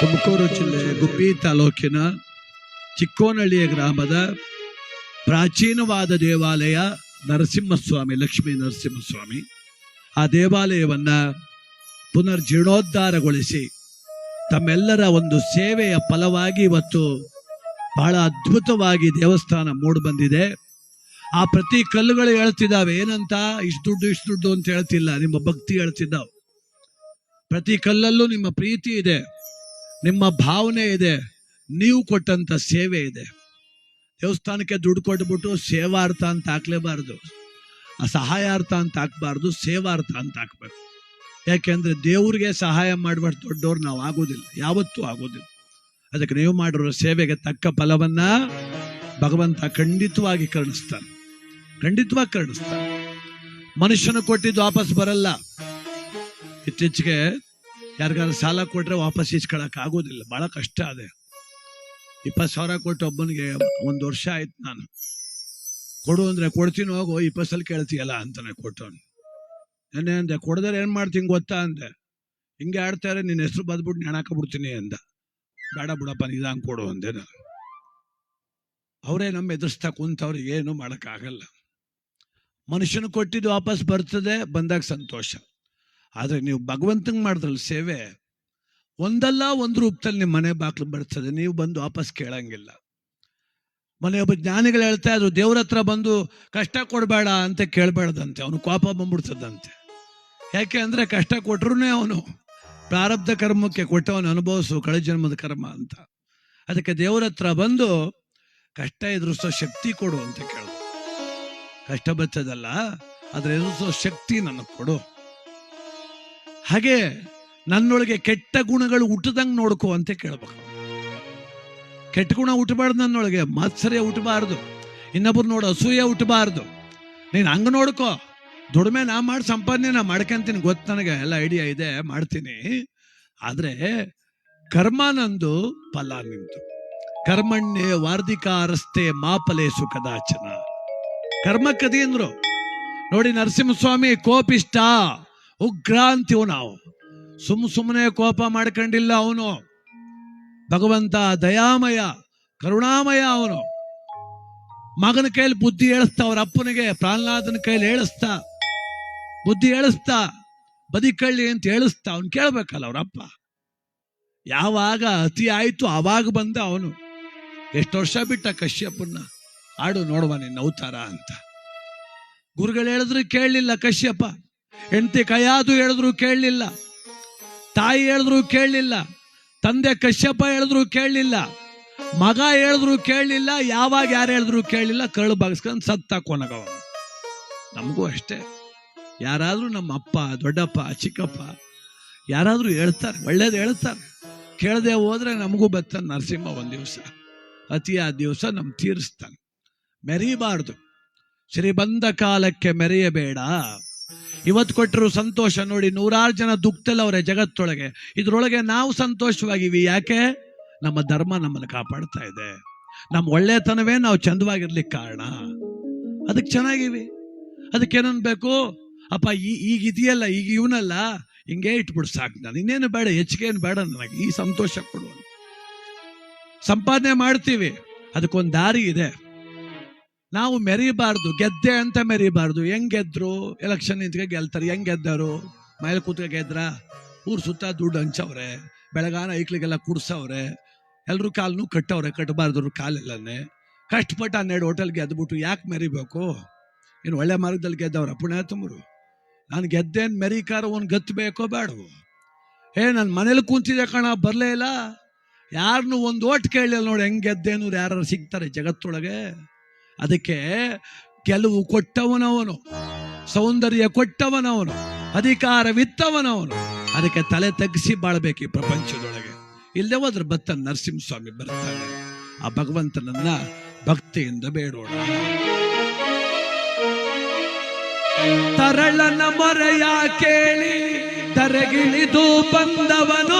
ತುಮಕೂರು ಜಿಲ್ಲೆ ಗುಬ್ಬಿ ತಾಲೂಕಿನ ಚಿಕ್ಕೋನಹಳ್ಳಿಯ ಗ್ರಾಮದ ಪ್ರಾಚೀನವಾದ ದೇವಾಲಯ ನರಸಿಂಹಸ್ವಾಮಿ, ಲಕ್ಷ್ಮೀ ನರಸಿಂಹಸ್ವಾಮಿ. ಆ ದೇವಾಲಯವನ್ನ ಪುನರ್ಜೀರ್ಣೋದ್ಧಾರಗೊಳಿಸಿ ತಮ್ಮೆಲ್ಲರ ಒಂದು ಸೇವೆಯ ಫಲವಾಗಿ ಇವತ್ತು ಬಹಳ ಅದ್ಭುತವಾಗಿ ದೇವಸ್ಥಾನ ಮೂಡಿಬಂದಿದೆ ಆ ಪ್ರತಿ ಕಲ್ಲುಗಳು ಹೇಳ್ತಿದ್ದಾವೆ, ಏನಂತ? ಇಷ್ಟು ದುಡ್ಡು ಇಷ್ಟು ದುಡ್ಡು ಅಂತ ಹೇಳ್ತಿಲ್ಲ, ನಿಮ್ಮ ಭಕ್ತಿ ಹೇಳ್ತಿದ್ದಾವೆ. ಪ್ರತಿ ಕಲ್ಲಲ್ಲೂ ನಿಮ್ಮ ಪ್ರೀತಿ ಇದೆ, ನಿಮ್ಮ ಭಾವನೆ ಇದೆ, ನೀವು ಕೊಟ್ಟಂತ ಸೇವೆ ಇದೆ. ದೇವಸ್ಥಾನಕ್ಕೆ ದುಡ್ಡು ಕೊಟ್ಬಿಟ್ಟು ಸೇವಾರ್ಥ ಅಂತ ಹಾಕ್ಲೇಬಾರ್ದು ಆ ಸಹಾಯಾರ್ಥ ಅಂತ ಹಾಕ್ಬಾರ್ದು, ಸೇವಾರ್ಥ ಅಂತ ಹಾಕ್ಬೇಕು. ಯಾಕೆಂದ್ರೆ ದೇವ್ರಿಗೆ ಸಹಾಯ ಮಾಡ್ಬಾರ್ದು ದೊಡ್ಡವ್ರು ನಾವು ಆಗೋದಿಲ್ಲ, ಯಾವತ್ತೂ ಆಗೋದಿಲ್ಲ. ಅದಕ್ಕೆ ನೀವು ಮಾಡಿರೋ ಸೇವೆಗೆ ತಕ್ಕ ಫಲವನ್ನ ಭಗವಂತ ಖಂಡಿತವಾಗಿ ಕರುಣಿಸ್ತಾನೆ ಖಂಡಿತವಾಗಿ ಕರುಣಿಸ್ತಾನೆ. ಮನುಷ್ಯನ ಕೊಟ್ಟಿದ್ದು ವಾಪಸ್ ಬರಲ್ಲ ಇತ್ತೀಚೆಗೆ ಯಾರಿಗಾದ್ರು ಸಾಲ ಕೊಟ್ರೆ ವಾಪಸ್ ಇಸ್ಕೊಳಕ್ ಆಗೋದಿಲ್ಲ. ಬಹಳ ಕಷ್ಟ ಅದೇ. ಇಪ್ಪತ್ತು ಸಾವಿರ ಕೊಟ್ಟು ಒಬ್ಬನಿಗೆ ಒಂದು ವರ್ಷ ಆಯ್ತು ನಾನು. ಕೊಡು ಅಂದ್ರೆ ಕೊಡ್ತೀನಿ ಹೋಗು, ಇಪ್ಪತ್ತು ಸಲ ಕೇಳ್ತೀಯಲ್ಲ ಅಂತಾನೆ ಕೊಟ್ಟವನು. ನೆನ್ನೆ ಅಂದೆ, ಕೊಡದ್ರೆ ಏನು ಮಾಡ್ತೀನಿ ಗೊತ್ತಾ? ಅಂದೆ. ಹಿಂಗೆ ಆಡ್ತಾರೆ ನಿನ್ನ ಹೆಸರು ಬದ್ಬಿಟ್ಟು ನಾನು ಹಾಕಬಿಡ್ತೀನಿ ಅಂದ. ಬೇಡ ಬಿಡಪ್ಪ ನಿಧಾನ ಕೊಡು ಅಂದೆ ನಾನು. ಅವರೇ ನಮ್ಮ ಎದುರಿಸ್ತಾ ಕುಂತವ್ರಿಗೆ ಏನು ಮಾಡೋಕ್ಕಾಗಲ್ಲ. ಮನುಷ್ಯನ ಕೊಟ್ಟಿದ್ದು ವಾಪಸ್ ಬರ್ತದೆ, ಬಂದಾಗ ಸಂತೋಷ. ಆದ್ರೆ ನೀವು ಭಗವಂತಂಗೆ ಮಾಡಿದ್ರಲ್ಲಿ ಸೇವೆ ಒಂದಲ್ಲ ಒಂದು ರೂಪದಲ್ಲಿ ನಿಮ್ಮ ಮನೆ ಬಾಗಿಲು ಬರ್ತದೆ ನೀವು ಬಂದು ವಾಪಸ್ ಕೇಳಂಗಿಲ್ಲ. ಮನೆ ಒಬ್ಬ ಜ್ಞಾನಿಗಳು ಹೇಳ್ತಾ ಇದ್ರು, ದೇವ್ರ ಹತ್ರ ಬಂದು ಕಷ್ಟ ಕೊಡಬೇಡ ಅಂತ ಕೇಳಬೇಡದಂತೆ ಅವನು ಕೋಪ ಬಂದ್ಬಿಡ್ತದಂತೆ ಯಾಕೆ ಅಂದರೆ ಕಷ್ಟ ಕೊಟ್ರೂ ಅವನು ಪ್ರಾರಬ್ಧ ಕರ್ಮಕ್ಕೆ ಕೊಟ್ಟವನು ಅನುಭವಿಸು ಕಳೆ ಜನ್ಮದ ಕರ್ಮ ಅಂತ. ಅದಕ್ಕೆ ದೇವ್ರ ಹತ್ರ ಬಂದು ಕಷ್ಟ ಎದುರಿಸೋ ಶಕ್ತಿ ಕೊಡು ಅಂತ ಕೇಳು ಕಷ್ಟ ಬರ್ತದಲ್ಲ ಅದ್ರ ಎದುರಿಸೋ ಶಕ್ತಿ ನನಗೆ ಕೊಡು. ಹಾಗೆ ನನ್ನೊಳಗೆ ಕೆಟ್ಟ ಗುಣಗಳು ಹುಟ್ಟದಂಗೆ ನೋಡ್ಕೋ ಅಂತ ಕೇಳ್ಬೇಕು. ಕೆಟ್ಟ ಗುಣ ಹುಟ್ಟಬಾರ್ದು ನನ್ನೊಳಗೆ, ಮಾತ್ಸರ್ಯ ಹುಟ್ಟಬಾರ್ದು. ಇನ್ನೊಬ್ರು ನೋಡು, ಅಸೂಯೆ ಹುಟ್ಟಬಾರ್ದು. ನೀನು ಹಂಗೆ ನೋಡ್ಕೋ. ದುಡಿಮೆ ನಾ ಮಾಡಿ, ಸಂಪಾದನೆ ನಾ ಮಾಡ್ಕೊಂತೀನಿ ಗೊತ್ತು ನನಗೆ, ಎಲ್ಲ ಐಡಿಯಾ ಇದೆ, ಮಾಡ್ತೀನಿ. ಆದರೆ ಕರ್ಮ ನಂದು ಫಲ ನಿಂತು ಕರ್ಮಣ್ಣೆ ವಾರ್ಧಿಕ ರಸ್ತೆ ಮಾಪಲೆ ಸುಖದಾಚನ. ಕರ್ಮ ಕದಿ ಅಂದ್ರು. ನೋಡಿ ನರಸಿಂಹಸ್ವಾಮಿ ಕೋಪಿಷ್ಟ. ಉಗ್ರ ಅಂತೀವ್ ನಾವು. ಸುಮ್ ಸುಮ್ಮನೆ ಕೋಪ ಮಾಡ್ಕೊಂಡಿಲ್ಲ ಅವನು. ಭಗವಂತ ದಯಾಮಯ, ಕರುಣಾಮಯ ಅವನು. ಮಗನ ಕೈಲಿ ಬುದ್ಧಿ ಹೇಳಿಸ್ತಾ ಅವ್ರ ಅಪ್ಪನಿಗೆ ಪ್ರಹ್ಲಾದನ ಕೈಲಿ ಹೇಳಿಸ್ತಾ ಬುದ್ಧಿ ಹೇಳಿಸ್ತಾ ಬದಿಕಳ್ಳಿ ಅಂತ ಹೇಳಿಸ್ತಾ ಅವನು ಕೇಳಬೇಕಲ್ಲ ಅವರಪ್ಪ ಯಾವಾಗ ಅತಿ ಆಯ್ತು ಆವಾಗ ಬಂದ ಅವನು. ಎಷ್ಟು ವರ್ಷ ಬಿಟ್ಟ ಕಶ್ಯಪನ್ನ? ಆಡು ನೋಡುವ ನಿನ್ನ ಅವತಾರ ಅಂತ. ಗುರುಗಳು ಹೇಳಿದ್ರು ಕೇಳಲಿಲ್ಲ ಕಶ್ಯಪ. ಹೆಂಡತಿ ಕೈಯಾದು ಹೇಳಿದ್ರು ಕೇಳಲಿಲ್ಲ. ತಾಯಿ ಹೇಳಿದ್ರು ಕೇಳಲಿಲ್ಲ. ತಂದೆ ಕಶ್ಯಪ್ಪ ಹೇಳಿದ್ರು ಕೇಳಲಿಲ್ಲ. ಮಗ ಹೇಳಿದ್ರು ಕೇಳಲಿಲ್ಲ. ಯಾವಾಗ ಯಾರು ಹೇಳಿದ್ರು ಕೇಳಲಿಲ್ಲ. ಕರಳು ಬಗ್ಸ್ಕೊಂಡು ಸತ್ತ ಕೊನಗವ ನಮಗೂ ಅಷ್ಟೇ. ಯಾರಾದರೂ ನಮ್ಮ ಅಪ್ಪ, ದೊಡ್ಡಪ್ಪ, ಚಿಕ್ಕಪ್ಪ ಯಾರಾದರೂ ಹೇಳ್ತಾರೆ. ಒಳ್ಳೇದು ಹೇಳ್ತಾರೆ. ಕೇಳದೆ ಹೋದ್ರೆ ನಮಗೂ ಬರ್ತಾನೆ ನರಸಿಂಹ ಒಂದು ದಿವಸ. ಅತಿಯಾದ ದಿವಸ ನಮ್ ತೀರಿಸ್ತಾನೆ. ಮೆರೀಬಾರ್ದು. ಶ್ರೀ ಬಂದ ಕಾಲಕ್ಕೆ ಮೆರೆಯಬೇಡ. ಇವತ್ತು ಕೊಟ್ಟರು ಸಂತೋಷ ನೋಡಿ ನೂರಾರು ಜನ ದುಃಖದಲ್ಲವ್ರೆ ಜಗತ್ತೊಳಗೆ. ಇದ್ರೊಳಗೆ ನಾವು ಸಂತೋಷವಾಗಿವಿ. ಯಾಕೆ? ನಮ್ಮ ಧರ್ಮ ನಮ್ಮನ್ನು ಕಾಪಾಡ್ತಾ ಇದೆ. ನಮ್ಮ ಒಳ್ಳೆತನವೇ ನಾವು ಚಂದವಾಗಿರ್ಲಿಕ್ಕೆ ಕಾರಣ. ಅದಕ್ಕೆ ಚೆನ್ನಾಗಿವಿ. ಅದಕ್ಕೆ ಏನನ್ಬೇಕು ಅಪ್ಪ, ಈ ಈಗ ಇದೆಯಲ್ಲ, ಈಗ ಇವನಲ್ಲ. ಹಿಂಗೆ ಇಟ್ಬಿಡು ಸಾಕು ನಾನು. ಇನ್ನೇನು ಬೇಡ ಹೆಚ್ಚಿಗೆ ಏನು ಬೇಡ ನನಗೆ. ಈ ಸಂತೋಷ ಕೊಡು ಸಂಪಾದನೆ ಮಾಡ್ತೀವಿ. ಅದಕ್ಕೊಂದು ದಾರಿ ಇದೆ. ನಾವು ಮೆರಿಬಾರ್ದು, ಗೆದ್ದೆ ಅಂತ ಮೆರಿಬಾರ್ದು. ಹೆಂಗ್ ಗೆದ್ರು? ಎಲೆಕ್ಷನ್ ನಿಂತ್ಗೆ ಗೆಲ್ತಾರೆ. ಹೆಂಗ್ ಗೆದ್ದರು? ಮೈಲ್ ಕೂತ್ಕ ಗೆದ್ರ? ಊರ್ ಸುತ್ತ ದುಡ್ಡು ಹಂಚವ್ರೆ. ಬೆಳಗಾನ ಐಕ್ಲಿಗೆಲ್ಲ ಕುಡ್ಸವ್ರೆ. ಎಲ್ಲರೂ ಕಾಲ್ನು ಕಟ್ಟವ್ರೆ. ಕಟ್ಟಬಾರ್ದು ಕಾಲೆಲ್ಲನೆ. ಕಷ್ಟಪಟ್ಟು ಹನ್ನೆರಡು ಹೋಟೆಲ್ ಗೆದ್ಬಿಟ್ಟು ಯಾಕೆ ಮೆರಿಬೇಕು? ಇನ್ನು ಒಳ್ಳೆ ಮಾರ್ಗದಲ್ಲಿ ಗೆದ್ದವ್ರ ತುಂಬರು ನಾನು ಗೆದ್ದೇನ್ ಮೆರಿಕಾರ ಒಂದು ಗತ್ತು ಬೇಕೋ ಬೇಡ ಏ ನನ್ನ ಮನೇಲಿ ಕುಂತಿದ್ದೆ ಕಣ? ಬರಲೇ ಇಲ್ಲ? ಯಾರನ್ನೂ ಒಂದು ಓಟ್ ಕೇಳಿಲ್ಲ ನೋಡಿ ಹೆಂಗ್ ಗೆದ್ದೇನೂ ಯಾರು ಸಿಗ್ತಾರೆ ಜಗತ್ತೊಳಗೆ? ಅದಕ್ಕೆ ಗೆಲುವು ಕೊಟ್ಟವನವನು, ಸೌಂದರ್ಯ ಕೊಟ್ಟವನವನು ಅಧಿಕಾರವಿತ್ತವನವನು ಅದಕ್ಕೆ ತಲೆ ತಗ್ಗಿಸಿ ಬಾಳ್ಬೇಕು ಈ ಪ್ರಪಂಚದೊಳಗೆ. ಇಲ್ಲದೆ ಹೋದ್ರೆ ಬತ್ತ ನರಸಿಂಹಸ್ವಾಮಿ ಬರ್ತಾನೆ. ಆ ಭಗವಂತನನ್ನ ಭಕ್ತಿಯಿಂದ ಬೇಡೋಣ. ತರಳನ ಮೊರೆಯ ಕೇಳಿ ತರಗಿಳಿದು ಬಂದವನು.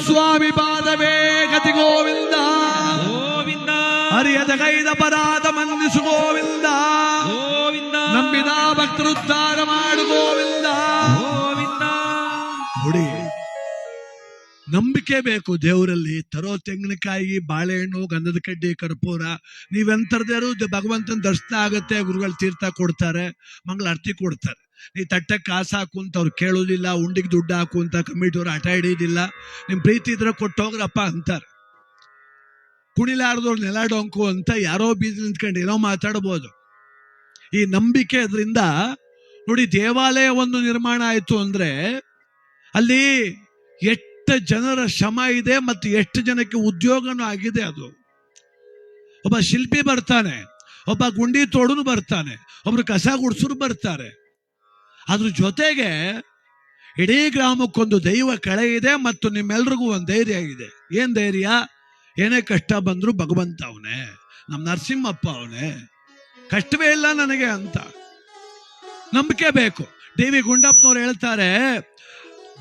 ಸ್ವಾಮಿ ಪಾದವೇ ಗತಿ ಗೋವಿಂದ ಗೋವಿಂದ ಹರಿಯದ ಕೈದ ಪರಾಧ ಮನ್ನಿಸು ಗೋವಿಂದ ಗೋವಿಂದ ಬೇಕು ದೇವರಲ್ಲಿ. ತರೋ ತೆಂಗಿನಕಾಯಿ, ಬಾಳೆಹಣ್ಣು, ಗಂಧದ ಕಡ್ಡಿ, ಕರ್ಪೂರ. ನೀವೆಂತರ್ದೇರು ಭಗವಂತನ ದರ್ಶನ ಆಗತ್ತೆ, ಗುರುಗಳು ತೀರ್ಥ ಕೊಡ್ತಾರೆ ಮಂಗಳಾರತಿ ಕೊಡ್ತಾರೆ. ನೀ ತಟ್ಟೆ ಕಾಸು ಹಾಕು ಅಂತ ಅವ್ರು ಕೇಳೋದಿಲ್ಲ, ಉಂಡಿಗೆ ದುಡ್ಡು ಹಾಕು ಅಂತ ಕಮಿಟಿಯವ್ರು ಆಟ ಹಿಡಿಯೋದಿಲ್ಲ. ನಿಮ್ ಪ್ರೀತಿ ಇದ್ರೆ ಕೊಟ್ಟು ಹೋಗ್ರಪ್ಪ ಅಂತಾರೆ. ಕುಣಿಲಾರ್ದವ್ರು ನೆಲ ಡೊಂಕು ಅಂತ ಯಾರೋ ಬೀದಿ ನಿಂತ್ಕೊಂಡು ಏನೋ ಮಾತಾಡ್ಬೋದು. ಈ ನಂಬಿಕೆ ಅದರಿಂದ ನೋಡಿ ದೇವಾಲಯ ಒಂದು ನಿರ್ಮಾಣ ಆಯ್ತು ಅಂದ್ರೆ ಅಲ್ಲಿ ಎಷ್ಟು ಜನರ ಶ್ರಮ ಇದೆ ಮತ್ತು ಎಷ್ಟು ಜನಕ್ಕೆ ಉದ್ಯೋಗನೂ ಆಗಿದೆ ಅದು. ಒಬ್ಬ ಶಿಲ್ಪಿ ಬರ್ತಾನೆ, ಒಬ್ಬ ಗುಂಡಿ ತೋಡನು ಬರ್ತಾನೆ, ಒಬ್ರು ಕಸ ಗುಡ್ಸರು ಬರ್ತಾರೆ. ಅದ್ರ ಜೊತೆಗೆ ಇಡೀ ಗ್ರಾಮಕ್ಕೊಂದು ದೈವ ಕಳೆ ಇದೆ ಮತ್ತು ನಿಮ್ಮೆಲ್ರಿಗೂ ಒಂದು ಧೈರ್ಯ ಇದೆ. ಏನ್ ಧೈರ್ಯ? ಏನೇ ಕಷ್ಟ ಬಂದರೂ ಭಗವಂತ ಅವನೇ ನಮ್ಮ ನರಸಿಂಹಪ್ಪ ಅವನೇ. ಕಷ್ಟವೇ ಇಲ್ಲ ನನಗೆ ಅಂತ. ನಂಬಿಕೆ ಬೇಕು. ಡಿ ವಿ ಗುಂಡಪ್ಪನವ್ರು ಹೇಳ್ತಾರೆ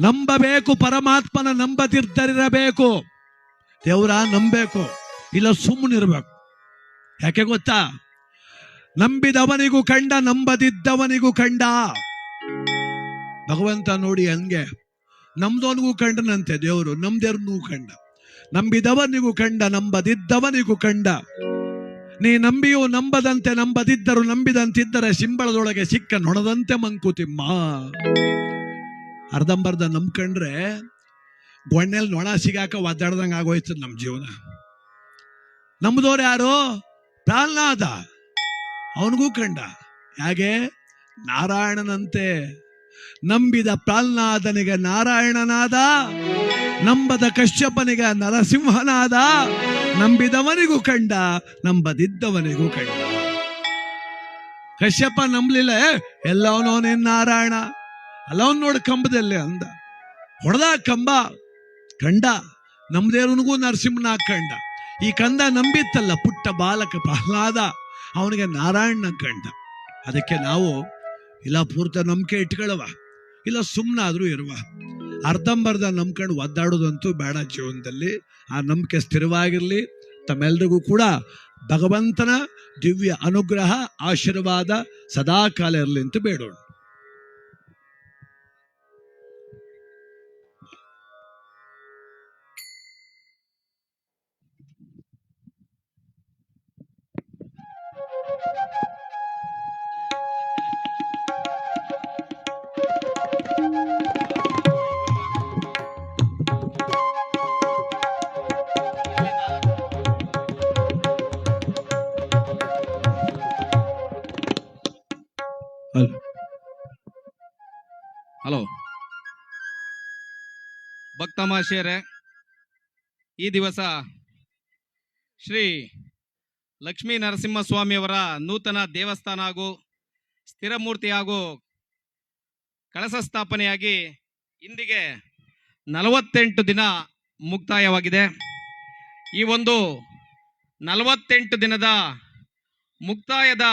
ನಂಬಬೇಕು, ಪರಮಾತ್ಮನ ನಂಬದಿದ್ದರಿರಬೇಕು. ದೇವರ ನಂಬಬೇಕು, ಇಲ್ಲ ಸುಮ್ಮನಿರಬೇಕು. ಯಾಕೆ ಗೊತ್ತಾ? ನಂಬಿದವನಿಗೂ ಕಂಡ, ನಂಬದಿದ್ದವನಿಗೂ ಕಂಡ. ಭಗವಂತ ನೋಡಿ ಹಂಗೆ. ನಮ್ದವನಿಗೂ ಕಂಡನಂತೆ ದೇವರು, ನಮ್ದೇರ್ನೂ ಕಂಡ. ನಂಬಿದವನಿಗೂ ಕಂಡ, ನಂಬದಿದ್ದವನಿಗೂ ಕಂಡ. ನೀ ನಂಬಿಯೂ ನಂಬದಂತೆ, ನಂಬದಿದ್ದರು ನಂಬಿದಂತಿದ್ದರೆ, ಸಿಂಬಳದೊಳಗೆ ಸಿಕ್ಕ ನೊಣದಂತೆ ಮಂಕುತಿಮ್ಮ. ಅರ್ಧಂಬರ್ಧ ನಂಬ್ಕಂಡ್ರೆ ಗೊಣ್ಣೆಲ್ ನೊಣ ಸಿಗಾಕ ಒದ್ದಾಡ್ದಂಗೆ ಆಗೋಯ್ತದ ನಮ್ಮ ಜೀವನ. ನಂಬದವ್ರು ಯಾರು? ಪ್ರಾಲ್ನಾದ ಅವನಿಗೂ ಕಂಡ. ಹೇಗೆ? ನಾರಾಯಣನಂತೆ. ನಂಬಿದ ಪ್ರಾಲ್ನಾದನಿಗೆ ನಾರಾಯಣನಾದ, ನಂಬದ ಕಶ್ಯಪನಿಗೆ ನರಸಿಂಹನಾದ, ನಂಬಿದವನಿಗೂ ಕಂಡ, ನಂಬದಿದ್ದವನಿಗೂ ಕಂಡ. ಕಶ್ಯಪ ನಂಬಲಿಲ್ಲ ಎಲ್ಲವನೋ ನಾರಾಯಣ. ಅಲ್ಲವನ್ ನೋಡು ಕಂಬದಲ್ಲಿ ಅಂದ. ಹೊಡೆದ ಕಂಬ, ಕಂಡ. ನಮ್ದೇವನಿಗೂ ನರಸಿಂಹನ ಕಂಡ. ಈ ಕಂದ ನಂಬಿತ್ತಲ್ಲ ಪುಟ್ಟ ಬಾಲಕ ಪ್ರಹ್ಲಾದ? ಅವನಿಗೆ ನಾರಾಯಣನ ಕಂಡ. ಅದಕ್ಕೆ ನಾವು, ಇಲ್ಲ ಪೂರ್ತ ನಂಬಿಕೆ ಇಟ್ಕೊಳ್ಳವ, ಇಲ್ಲ ಸುಮ್ಮನಾದ್ರೂ ಇರುವ. ಅರ್ಧಂಬರ್ಧ ನಂಬ್ಕೊಂಡು ಒದ್ದಾಡೋದಂತೂ ಬೇಡ ಜೀವನದಲ್ಲಿ. ಆ ನಂಬಿಕೆ ಸ್ಥಿರವಾಗಿರಲಿ. ತಮ್ಮೆಲ್ರಿಗೂ ಕೂಡ ಭಗವಂತನ ದಿವ್ಯ ಅನುಗ್ರಹ, ಆಶೀರ್ವಾದ ಸದಾಕಾಲ ಇರಲಿ ಅಂತ ಬೇಡೋಣ. ಭಕ್ತ ಮಹಾಶಯರೇ ಈ ದಿವಸ ಶ್ರೀ ಲಕ್ಷ್ಮೀ ನರಸಿಂಹಸ್ವಾಮಿಯವರ ನೂತನ ದೇವಸ್ಥಾನ ಹಾಗೂ ಸ್ಥಿರಮೂರ್ತಿ ಹಾಗೂ ಕಳಸ ಸ್ಥಾಪನೆಯಾಗಿ ಇಂದಿಗೆ ನಲವತ್ತೆಂಟು ದಿನ ಮುಕ್ತಾಯವಾಗಿದೆ. ಈ ಒಂದು ನಲವತ್ತೆಂಟು ದಿನದ ಮುಕ್ತಾಯದ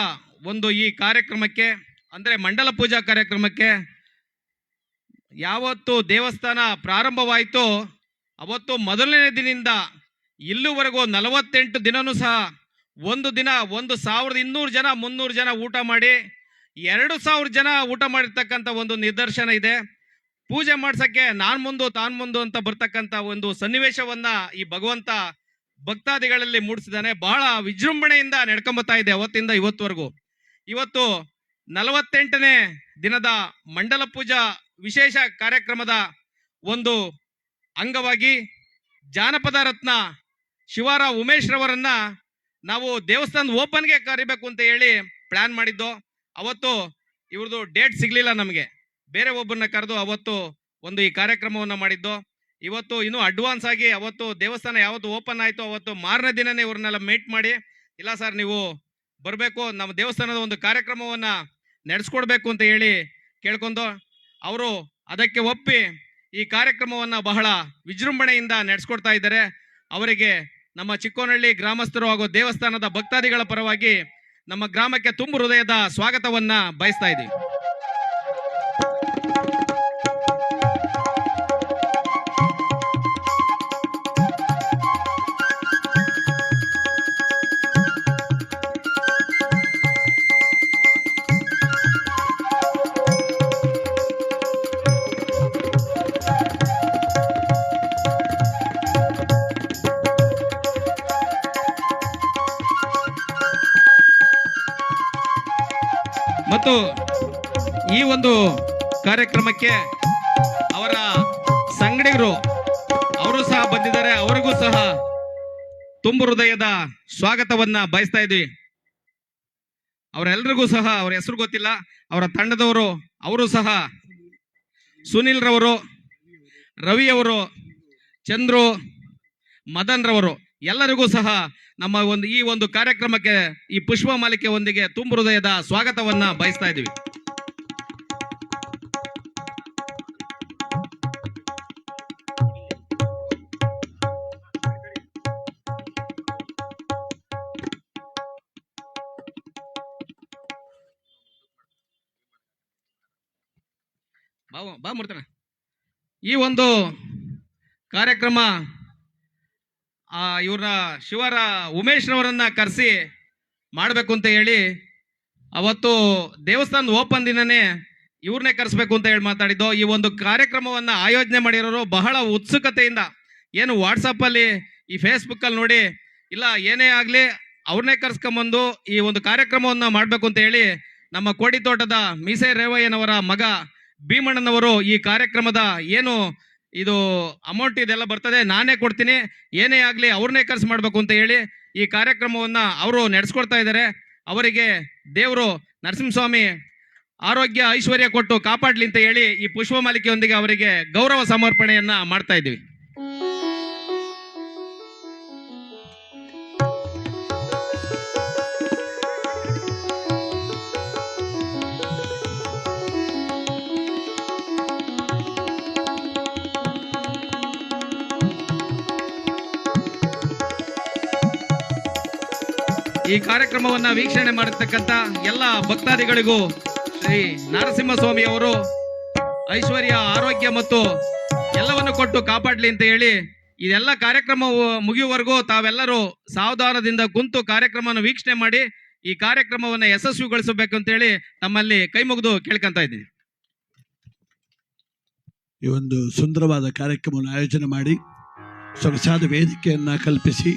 ಒಂದು ಈ ಕಾರ್ಯಕ್ರಮಕ್ಕೆ, ಅಂದರೆ ಮಂಡಲ ಪೂಜಾ ಕಾರ್ಯಕ್ರಮಕ್ಕೆ ಯಾವತ್ತು ದೇವಸ್ಥಾನ ಪ್ರಾರಂಭವಾಯಿತೋ, ಅವತ್ತು ಮೊದಲನೇ ದಿನದಿಂದ ಇಲ್ಲಿವರೆಗೂ ನಲವತ್ತೆಂಟು ದಿನನೂ ಸಹ ಒಂದು ದಿನ ಒಂದು ಸಾವಿರದ ಇನ್ನೂರು ಜನ, ಮುನ್ನೂರು ಜನ ಊಟ ಮಾಡಿ, ಎರಡು ಸಾವಿರ ಜನ ಊಟ ಮಾಡಿರ್ತಕ್ಕಂಥ ಒಂದು ನಿದರ್ಶನ ಇದೆ. ಪೂಜೆ ಮಾಡ್ಸಕ್ಕೆ ನಾನು ಮುಂದು, ತಾನು ಮುಂದು ಅಂತ ಬರ್ತಕ್ಕಂಥ ಒಂದು ಸನ್ನಿವೇಶವನ್ನ ಈ ಭಗವಂತ ಭಕ್ತಾದಿಗಳಲ್ಲಿ ಮೂಡಿಸಿದ್ದಾನೆ. ಬಹಳ ವಿಜೃಂಭಣೆಯಿಂದ ನಡ್ಕೊಂಬತ್ತಾ ಇದೆ ಅವತ್ತಿಂದ ಇವತ್ತುವರೆಗೂ. ಇವತ್ತು ನಲವತ್ತೆಂಟನೇ ದಿನದ ಮಂಡಲ ಪೂಜಾ ವಿಶೇಷ ಕಾರ್ಯಕ್ರಮದ ಒಂದು ಅಂಗವಾಗಿ ಜಾನಪದ ರತ್ನ ಶಿವಾರ ಉಮೇಶ್ ರವರನ್ನ ನಾವು ದೇವಸ್ಥಾನದ ಓಪನ್ಗೆ ಕರಿಬೇಕು ಅಂತ ಹೇಳಿ ಪ್ಲಾನ್ ಮಾಡಿದ್ದು. ಅವತ್ತು ಇವ್ರದ್ದು ಡೇಟ್ ಸಿಗ್ಲಿಲ್ಲ ನಮಗೆ. ಬೇರೆ ಒಬ್ಬರನ್ನ ಕರೆದು ಅವತ್ತು ಒಂದು ಈ ಕಾರ್ಯಕ್ರಮವನ್ನ ಮಾಡಿದ್ದು. ಇವತ್ತು ಇನ್ನೂ ಅಡ್ವಾನ್ಸ್ ಆಗಿ ಅವತ್ತು ದೇವಸ್ಥಾನ ಯಾವತ್ತು ಓಪನ್ ಆಯ್ತು ಅವತ್ತು ಮಾರನೇ ದಿನನೇ ಇವ್ರನ್ನೆಲ್ಲ ಮೀಟ್ ಮಾಡಿ, ಇಲ್ಲ ಸರ್ ನೀವು ಬರಬೇಕು, ನಮ್ಮ ದೇವಸ್ಥಾನದ ಒಂದು ಕಾರ್ಯಕ್ರಮವನ್ನ ನಡೆಸ್ಕೊಡ್ಬೇಕು ಅಂತ ಹೇಳಿ ಕೇಳ್ಕೊಂಡು ಅವರು ಅದಕ್ಕೆ ಒಪ್ಪಿ ಈ ಕಾರ್ಯಕ್ರಮವನ್ನು ಬಹಳ ವಿಜೃಂಭಣೆಯಿಂದ ನಡೆಸ್ಕೊಡ್ತಾ ಇದ್ದಾರೆ. ಅವರಿಗೆ ನಮ್ಮ ಚಿಕ್ಕೋನಹಳ್ಳಿ ಗ್ರಾಮಸ್ಥರು ಹಾಗೂ ದೇವಸ್ಥಾನದ ಭಕ್ತಾದಿಗಳ ಪರವಾಗಿ ನಮ್ಮ ಗ್ರಾಮಕ್ಕೆ ತುಂಬು ಹೃದಯದ ಸ್ವಾಗತವನ್ನು ಬಯಸ್ತಾ ಇದ್ದೀವಿ ಕಾರ್ಯಕ್ರಮಕ್ಕೆ ಅವರ ಸಂಗಡಿಗರು, ಅವರು ಸಹ ಬಂದಿದ್ದಾರೆ. ಅವರಿಗೂ ಸಹ ತುಂಬು ಹೃದಯದ ಸ್ವಾಗತವನ್ನ ಬಯಸ್ತಾ ಇದ್ವಿ. ಅವರೆಲ್ಲರಿಗೂ ಸಹ ಅವ್ರ ಹೆಸರು ಗೊತ್ತಿಲ್ಲ. ಅವರ ತಂಡದವರು, ಅವರು ಸಹ ಸುನಿಲ್ ರವರು, ರವಿ ಅವರು, ಚಂದ್ರು, ಮದನ್ ರವರು, ಎಲ್ಲರಿಗೂ ಸಹ ನಮ್ಮ ಒಂದು ಈ ಒಂದು ಕಾರ್ಯಕ್ರಮಕ್ಕೆ, ಈ ಪುಷ್ಪ ಮಾಲಿಕೆ ಒಂದಿಗೆ ತುಂಬ ಹೃದಯದ ಸ್ವಾಗತವನ್ನ ಬಯಸ್ತಾ ಇದ್ದೀವಿ ಬಾ ಮುಡ್ತಾನೆ ಈ ಒಂದು ಕಾರ್ಯಕ್ರಮ ಇವ್ರನ್ನ ಶಿವರ ಉಮೇಶ್ನವರನ್ನ ಕರೆಸಿ ಮಾಡಬೇಕು ಅಂತ ಹೇಳಿ, ಅವತ್ತು ದೇವಸ್ಥಾನದ ಓಪನ್ ದಿನನೇ ಇವ್ರನ್ನೇ ಕರೆಸ್ಬೇಕು ಅಂತ ಹೇಳಿ ಮಾತಾಡಿದ್ದು. ಈ ಒಂದು ಕಾರ್ಯಕ್ರಮವನ್ನ ಆಯೋಜನೆ ಮಾಡಿರೋರು ಬಹಳ ಉತ್ಸುಕತೆಯಿಂದ, ಏನು ವಾಟ್ಸಪ್ ಅಲ್ಲಿ, ಈ ಫೇಸ್ಬುಕ್ ಅಲ್ಲಿ ನೋಡಿ, ಇಲ್ಲ, ಏನೇ ಆಗಲಿ ಅವ್ರನ್ನೇ ಕರ್ಸ್ಕೊಂಬಂದು ಈ ಒಂದು ಕಾರ್ಯಕ್ರಮವನ್ನ ಮಾಡಬೇಕು ಅಂತ ಹೇಳಿ ನಮ್ಮ ಕೋಡಿ ತೋಟದ ಮೀಸೆ ರೇವಯ್ಯನವರ ಮಗ ಭೀಮಣ್ಣನವರು ಈ ಕಾರ್ಯಕ್ರಮದ ಏನು ಇದು ಅಮೌಂಟ್ ಇದೆಲ್ಲ ಬರ್ತದೆ, ನಾನೇ ಕೊಡ್ತೀನಿ, ಏನೇ ಆಗಲಿ ಅವ್ರನ್ನೇ ಖರ್ಚು ಮಾಡಬೇಕು ಅಂತ ಹೇಳಿ ಈ ಕಾರ್ಯಕ್ರಮವನ್ನು ಅವರು ನಡೆಸ್ಕೊಡ್ತಾ ಇದ್ದಾರೆ. ಅವರಿಗೆ ದೇವರು ನರಸಿಂಹಸ್ವಾಮಿ ಆರೋಗ್ಯ ಐಶ್ವರ್ಯ ಕೊಟ್ಟು ಕಾಪಾಡಲಿ ಅಂತ ಹೇಳಿ ಈ ಪುಷ್ಪ ಮಾಲಿಕೆಯೊಂದಿಗೆ ಅವರಿಗೆ ಗೌರವ ಸಮರ್ಪಣೆಯನ್ನ ಮಾಡ್ತಾ ಇದ್ದೀವಿ. ಈ ಕಾರ್ಯಕ್ರಮವನ್ನ ವೀಕ್ಷಣೆ ಮಾಡಿರ್ತಕ್ಕಂಥ ಎಲ್ಲ ಭಕ್ತಾದಿಗಳಿಗೂ ಶ್ರೀ ನರಸಿಂಹಸ್ವಾಮಿ ಅವರು ಐಶ್ವರ್ಯ, ಆರೋಗ್ಯ ಮತ್ತು ಎಲ್ಲವನ್ನು ಕೊಟ್ಟು ಕಾಪಾಡ್ಲಿ ಅಂತ ಹೇಳಿ ಇದೆಲ್ಲ ಕಾರ್ಯಕ್ರಮ ಮುಗಿಯುವವರೆಗೂ ತಾವೆಲ್ಲರೂ ಸಾವಧಾನದಿಂದ ಕುಂತು ಕಾರ್ಯಕ್ರಮವನ್ನು ವೀಕ್ಷಣೆ ಮಾಡಿ ಈ ಕಾರ್ಯಕ್ರಮವನ್ನ ಯಶಸ್ವಿಗೊಳಿಸಬೇಕು ಅಂತ ಹೇಳಿ ತಮ್ಮಲ್ಲಿ ಕೈ ಮುಗಿದು ಕೇಳ್ಕೊಂತ ಇದ್ದೀನಿ. ಈ ಒಂದು ಸುಂದರವಾದ ಕಾರ್ಯಕ್ರಮವನ್ನು ಆಯೋಜನೆ ಮಾಡಿ ಸೊಗಸಾದ ವೇದಿಕೆಯನ್ನು ಕಲ್ಪಿಸಿ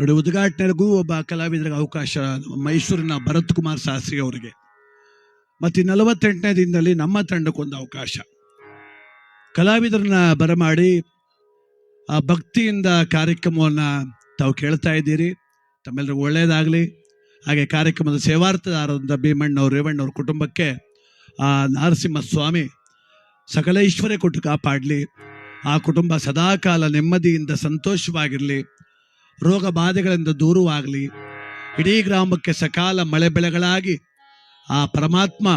ನೋಡಿ, ಉದ್ಘಾಟನೆಗೂ ಒಬ್ಬ ಕಲಾವಿದರಿಗೆ ಅವಕಾಶ ಮೈಸೂರಿನ ಭರತ್ ಕುಮಾರ್ ಶಾಸ್ತ್ರಿ ಅವರಿಗೆ. ಮತ್ತು ನಲವತ್ತೆಂಟನೇ ದಿನದಲ್ಲಿ ನಮ್ಮ ತಂಡಕ್ಕೊಂದು ಅವಕಾಶ. ಕಲಾವಿದರನ್ನ ಬರಮಾಡಿ, ಆ ಭಕ್ತಿಯಿಂದ ಕಾರ್ಯಕ್ರಮವನ್ನು ತಾವು ಕೇಳ್ತಾ ಇದ್ದೀರಿ. ತಮ್ಮೆಲ್ಲರಿಗೂ ಒಳ್ಳೆಯದಾಗಲಿ ಹಾಗೆ ಕಾರ್ಯಕ್ರಮದ ಸೇವಾರ್ಥದಾರರಾದ ಭೀಮಣ್ಣವ್ರು, ರೇವಣ್ಣವ್ರ ಕುಟುಂಬಕ್ಕೆ ಆ ನರಸಿಂಹ ಸ್ವಾಮಿ ಸಕಲ ಐಶ್ವರ್ಯ ಕೊಟ್ಟು ಕಾಪಾಡಲಿ. ಆ ಕುಟುಂಬ ಸದಾಕಾಲ ನೆಮ್ಮದಿಯಿಂದ ಸಂತೋಷವಾಗಿರಲಿ. ರೋಗ ಬಾಧೆಗಳಿಂದ ದೂರವಾಗಲಿ, ಇಡೀ ಗ್ರಾಮಕ್ಕೆ ಸಕಾಲ ಮಳೆ ಬೆಳೆಗಳಾಗಿ, ಆ ಪರಮಾತ್ಮ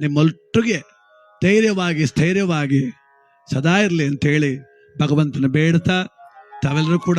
ನಿಮ್ಮೊಟ್ಟಿಗೆ ಧೈರ್ಯವಾಗಿ, ಸ್ಥೈರ್ಯವಾಗಿ ಸದಾ ಇರಲಿ ಅಂತೇಳಿ ಭಗವಂತನ ಬೇಡ್ತಾ ತಾವೆಲ್ಲರೂ ಕೂಡ